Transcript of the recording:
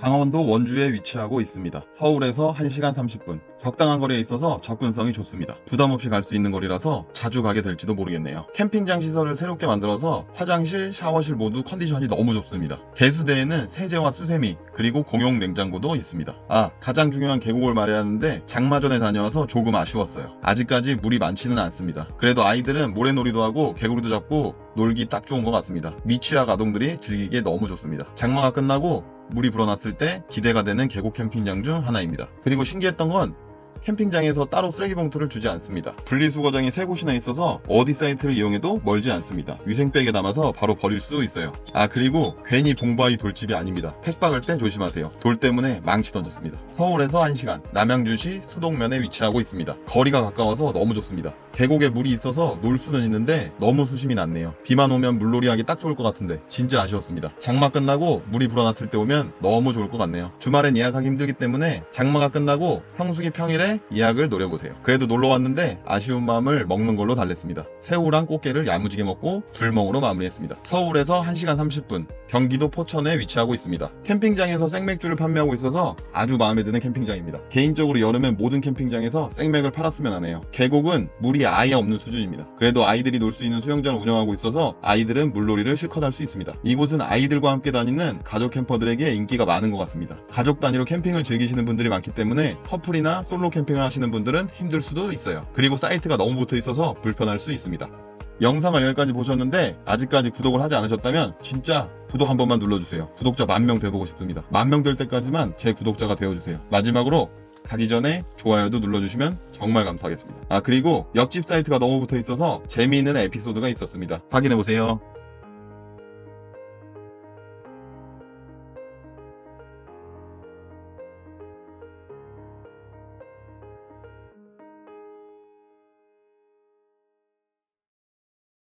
강원도 원주에 위치하고 있습니다. 서울에서 1시간 30분. 적당한 거리에 있어서 접근성이 좋습니다. 부담 없이 갈 수 있는 거리라서 자주 가게 될지도 모르겠네요. 캠핑장 시설을 새롭게 만들어서 화장실, 샤워실 모두 컨디션이 너무 좋습니다. 개수대에는 세제와 수세미, 그리고 공용 냉장고도 있습니다. 아, 가장 중요한 계곡을 말해야 하는데 장마 전에 다녀와서 조금 아쉬웠어요. 아직까지 물이 많지는 않습니다. 그래도 아이들은 모래놀이도 하고 개구리도 잡고 놀기 딱 좋은 것 같습니다. 미취학 아동들이 즐기기에 너무 좋습니다. 장마가 끝나고 물이 불어났을 때 기대가 되는 계곡 캠핑장 중 하나입니다. 그리고 신기했던 건 캠핑장에서 따로 쓰레기 봉투를 주지 않습니다. 분리수거장이 세 곳이나 있어서 어디 사이트를 이용해도 멀지 않습니다. 위생백에 담아서 바로 버릴 수 있어요. 아 그리고 괜히 봉바위 돌집이 아닙니다. 팩 박을 때 조심하세요. 돌 때문에 망치 던졌습니다. 서울에서 1시간, 남양주시 수동면에 위치하고 있습니다. 거리가 가까워서 너무 좋습니다. 계곡에 물이 있어서 놀 수는 있는데 너무 수심이 낮네요. 비만 오면 물놀이 하기 딱 좋을 것 같은데 진짜 아쉬웠습니다. 장마 끝나고 물이 불어났을 때 오면 너무 좋을 것 같네요. 주말엔 예약하기 힘들기 때문에 장마가 끝나고 평수기 평일에 예약을 노려보세요. 그래도 놀러 왔는데 아쉬운 마음을 먹는 걸로 달랬습니다. 새우랑 꽃게를 야무지게 먹고 불멍으로 마무리했습니다. 서울에서 1시간 30분, 경기도 포천에 위치하고 있습니다. 캠핑장에서 생맥주를 판매하고 있어서 아주 마음에 드는 캠핑장입니다. 개인적으로 여름엔 모든 캠핑장에서 생맥을 팔았으면 하네요. 계곡은 물이 아예 없는 수준입니다. 그래도 아이들이 놀 수 있는 수영장을 운영하고 있어서 아이들은 물놀이를 실컷 할 수 있습니다. 이곳은 아이들과 함께 다니는 가족 캠퍼들에게 인기가 많은 것 같습니다. 가족 단위로 캠핑을 즐기시는 분들이 많기 때문에 커플이나 솔로 캠핑을 하시는 분들은 힘들 수도 있어요. 그리고 사이트가 너무 붙어 있어서 불편할 수 있습니다. 영상을 여기까지 보셨는데 아직까지 구독을 하지 않으셨다면 진짜 구독 한 번만 눌러주세요. 구독자 만 명 돼보고 싶습니다. 만 명 될 때까지만 제 구독자가 되어주세요. 마지막으로 가기 전에 좋아요도 눌러주시면 정말 감사하겠습니다. 아 그리고 옆집 사이트가 너무 붙어 있어서 재미있는 에피소드가 있었습니다. 확인해보세요.